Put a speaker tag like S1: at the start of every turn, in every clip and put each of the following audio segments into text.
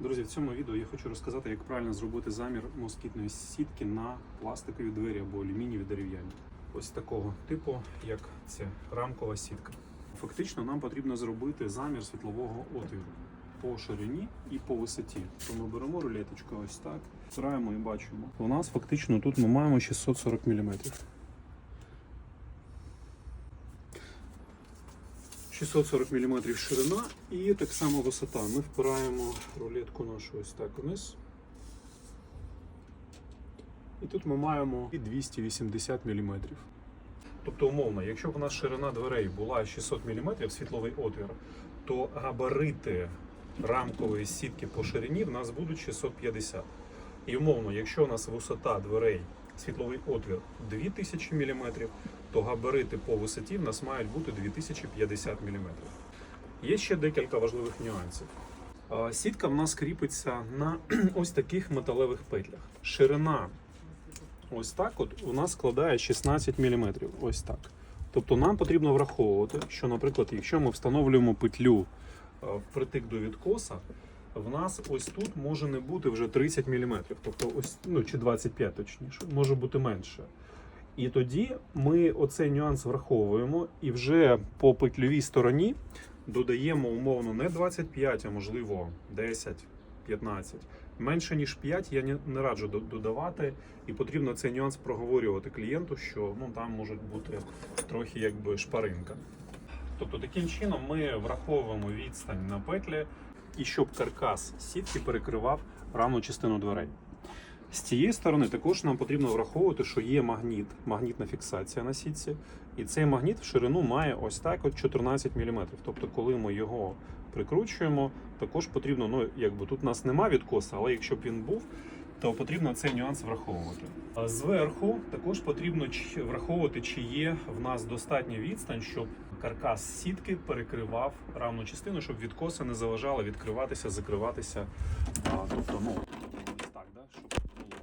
S1: Друзі, в цьому відео я хочу розказати, як правильно зробити замір москітної сітки на пластикові двері або алюмінієві дерев'яні. Ось такого типу, як ця рамкова сітка. Фактично, нам потрібно зробити замір світлового отвіру по ширині і по висоті. То ми беремо рулеточку ось так, збираємо і бачимо. У нас фактично тут ми маємо 640 мм. 640 мм ширина і так само висота. Ми впираємо рулетку нашу ось так вниз. І тут ми маємо 280 мм. Тобто, умовно, якщо б у нас ширина дверей була 600 мм світловий отвір, то габарити рамкової сітки по ширині в нас будуть 650. І умовно, якщо у нас висота дверей, світловий отвір 2000 мм, то габарити по висоті в нас мають бути 2050 мм. Є ще декілька важливих нюансів. Сітка в нас кріпиться на ось таких металевих петлях. Ширина ось так от у нас складає 16 мм. Ось так. Тобто нам потрібно враховувати, що, наприклад, якщо ми встановлюємо петлю впритик до відкоса, в нас ось тут може не бути вже 30 мм, тобто ось, ну чи 25 точніше, може бути менше. І тоді ми оцей нюанс враховуємо і вже по петльовій стороні додаємо умовно не 25, а можливо 10, 15. Менше ніж 5 я не, раджу додавати, і потрібно цей нюанс проговорювати клієнту, що ну там може бути трохи якби шпаринка. Тобто таким чином ми враховуємо відстань на петлі і щоб каркас сітки перекривав равну частину дверей. З цієї сторони також нам потрібно враховувати, що є магніт, магнітна фіксація на сітці, і цей магніт в ширину має ось так от 14 мм. Тобто, коли ми його прикручуємо, також потрібно, ну якби тут у нас нема відкоса, але якщо б він був, то потрібно цей нюанс враховувати. Зверху також потрібно враховувати, чи є в нас достатня відстань, щоб каркас сітки перекривав равну частину, щоб відкоси не заважали відкриватися, закриватися. Тобто, ну ось так, да, щоб було.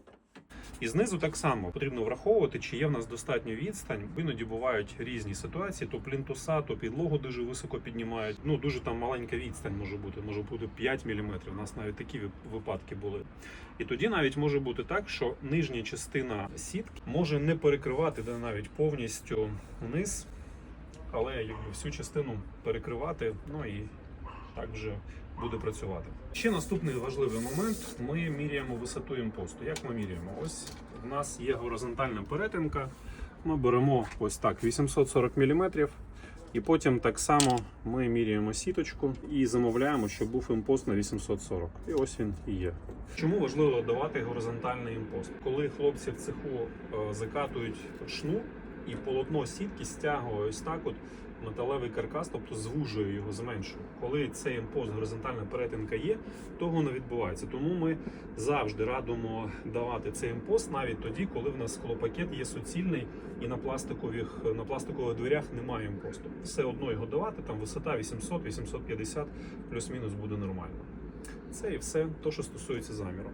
S1: І знизу так само потрібно враховувати, чи є в нас достатньо відстань. Іноді бувають різні ситуації, то плінтуса, то підлогу дуже високо піднімають. Ну дуже там маленька відстань може бути, може бути 5 мм. У нас навіть такі випадки були. І тоді навіть може бути так, що нижня частина сітки може не перекривати де навіть повністю низ, але якби всю частину перекривати, ну і так вже буде працювати. Ще наступний важливий момент: ми міряємо висоту імпосту. Як ми міряємо? Ось в нас є горизонтальна перетинка. Ми беремо ось так 840 мм. І потім так само ми міряємо сіточку і замовляємо, щоб був імпост на 840. І ось він і є. Чому важливо давати горизонтальний імпост? Коли хлопці в цеху е, закатують шнур і полотно сітки стягує ось так, от металевий каркас, тобто звужує його, зменшує. Коли цей імпост, горизонтальна перетинка є, того не відбувається. Тому ми завжди радимо давати цей імпост навіть тоді, коли в нас склопакет є суцільний і на пластикових на пластикових дверях немає імпосту. Все одно його давати, там висота 800-850, плюс-мінус буде нормально. Це і все, то, що стосується заміру.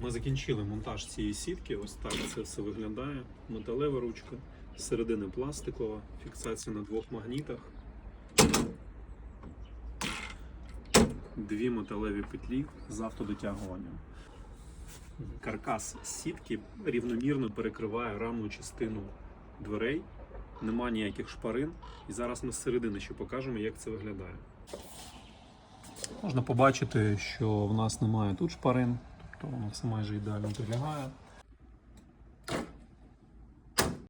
S1: Ми закінчили монтаж цієї сітки. Ось так це все виглядає. Металева ручка, середини пластикова, фіксація на двох магнітах. Дві металеві петлі з автодотягуванням. Каркас сітки рівномірно перекриває рамну частину дверей, нема ніяких шпарин. І зараз ми з середини ще покажемо, як це виглядає. Можна побачити, що в нас немає тут шпарин, тобто воно все майже ідеально прилягає.